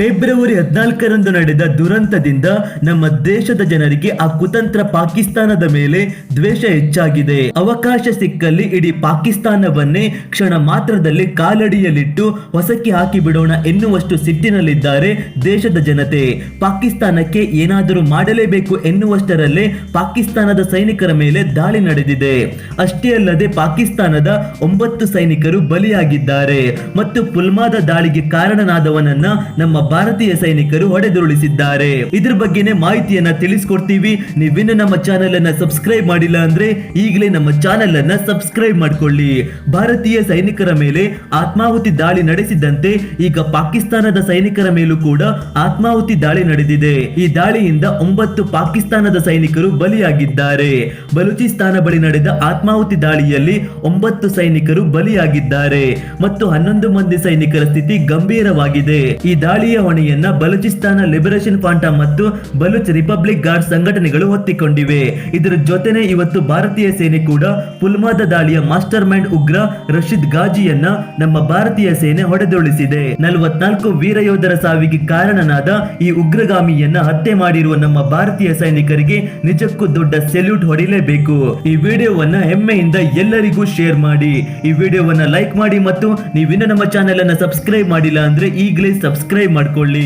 February ಹದಿನಾಲ್ಕರಂದು ನಡೆದ ದುರಂತದಿಂದ ನಮ್ಮ ದೇಶದ ಜನರಿಗೆ ಆ ಕುತಂತ್ರ ಪಾಕಿಸ್ತಾನದ ಮೇಲೆ ದ್ವೇಷ ಹೆಚ್ಚಾಗಿದೆ. ಅವಕಾಶ ಸಿಕ್ಕಲ್ಲಿ ಇಡೀ ಪಾಕಿಸ್ತಾನವನ್ನೇ ಕ್ಷಣ ಮಾತ್ರದಲ್ಲಿ ಕಾಲಡಿಯಲ್ಲಿಟ್ಟು ಹೊಸಕಿ ಹಾಕಿ ಬಿಡೋಣ ಎನ್ನುವಷ್ಟು ಸಿಟ್ಟಿನಲ್ಲಿದ್ದಾರೆ ದೇಶದ ಜನತೆ. ಪಾಕಿಸ್ತಾನಕ್ಕೆ ಏನಾದರೂ ಮಾಡಲೇಬೇಕು ಎನ್ನುವಷ್ಟರಲ್ಲೇ ಪಾಕಿಸ್ತಾನದ ಸೈನಿಕರ ಮೇಲೆ ದಾಳಿ ನಡೆದಿದೆ. ಅಷ್ಟೇ ಅಲ್ಲದೆ ಪಾಕಿಸ್ತಾನದ ಒಂಬತ್ತು ಸೈನಿಕರು ಬಲಿಯಾಗಿದ್ದಾರೆ. ಮತ್ತು ಪುಲ್ವಾದ ದಾಳಿಗೆ ಕಾರಣನಾದವನನ್ನ ನಮ್ಮ ಭಾರತೀಯ ಸೈನಿಕರು ಹೊಡೆದುರುಳಿಸಿದ್ದಾರೆ. ಇದ್ರ ಬಗ್ಗೆನೇ ಮಾಹಿತಿಯನ್ನ ತಿಳಿಸ್ಕೊಡ್ತೀವಿ. ನೀವಿನ್ನು ನಮ್ಮ ಚಾನೆಲ್ ಅನ್ನ ಸಬ್ಸ್ಕ್ರೈಬ್ ಮಾಡಿಲ್ಲ ಅಂದ್ರೆ ಈಗಲೇ ನಮ್ಮ ಚಾನೆಲ್ ಅನ್ನ ಸಬ್ಸ್ಕ್ರೈಬ್ ಮಾಡ್ಕೊಳ್ಳಿ. ಭಾರತೀಯ ಸೈನಿಕರ ಮೇಲೆ ಆತ್ಮಾಹುತಿ ದಾಳಿ ನಡೆಸಿದಂತೆ ಈಗ ಪಾಕಿಸ್ತಾನದ ಸೈನಿಕರ ಮೇಲೂ ಕೂಡ ಆತ್ಮಾಹುತಿ ದಾಳಿ ನಡೆದಿದೆ. ಈ ದಾಳಿಯಿಂದ ಒಂಬತ್ತು ಪಾಕಿಸ್ತಾನದ ಸೈನಿಕರು ಬಲಿಯಾಗಿದ್ದಾರೆ. ಬಲೂಚಿಸ್ತಾನ ಬಳಿ ನಡೆದ ಆತ್ಮಾಹುತಿ ದಾಳಿಯಲ್ಲಿ ಒಂಬತ್ತು ಸೈನಿಕರು ಬಲಿಯಾಗಿದ್ದಾರೆ. ಮತ್ತು ಹನ್ನೊಂದು ಮಂದಿ ಸೈನಿಕರ ಸ್ಥಿತಿ ಗಂಭೀರವಾಗಿದೆ. ಈ ದಾಳಿಯ ಹೊಣೆಯನ್ನ ಬಲೂಚಿಸ್ತಾನ ಲಿಬರೇಷನ್ ಫಾಂಟಾ ಮತ್ತು ಬಲೂಚ್ ರಿಪಬ್ಲಿಕ್ ಗಾರ್ಡ್ ಸಂಘಟನೆಗಳು ಹೊತ್ತಿಕೊಂಡಿವೆ. ಇದರ ಜೊತೆನೆ ಇವತ್ತು ಭಾರತೀಯ ಸೇನೆ ಕೂಡ ಪುಲ್ವಾದ ದಾಳಿಯ ಮಾಸ್ಟರ್ ಮೈಂಡ್ ಉಗ್ರ ರಶೀದ್ ಗಾಜಿಯನ್ನ ನಮ್ಮ ಭಾರತೀಯ ಸೇನೆ ಹೊಡೆದೊಳಿಸಿದೆ ನಲವತ್ನಾಲ್ಕು ವೀರ ಯೋಧರ ಸಾವಿಗೆ ಕಾರಣನಾದ ಈ ಉಗ್ರಗಾಮಿಯನ್ನ ಹತ್ಯೆ ಮಾಡಿರುವ ನಮ್ಮ ಭಾರತೀಯ ಸೈನಿಕರಿಗೆ ನಿಜಕ್ಕೂ ದೊಡ್ಡ ಸೆಲ್ಯೂಟ್ ಹೊಡಿಲೇಬೇಕು. ಈ ವಿಡಿಯೋವನ್ನ ಹೆಮ್ಮೆಯಿಂದ ಎಲ್ಲರಿಗೂ ಶೇರ್ ಮಾಡಿ. ಈ ವಿಡಿಯೋವನ್ನ ಲೈಕ್ ಮಾಡಿ ಮತ್ತು ನೀವಿನ್ನೂ ನಮ್ಮ ಚಾನೆಲ್ ಅನ್ನ ಸಬ್ಸ್ಕ್ರೈಬ್ ಮಾಡಿಲ್ಲ ಅಂದ್ರೆ ಈಗಲೇ ಸಬ್ಸ್ಕ್ರೈಬ್ ಮಾಡ್ಕೊಳ್ಳಿ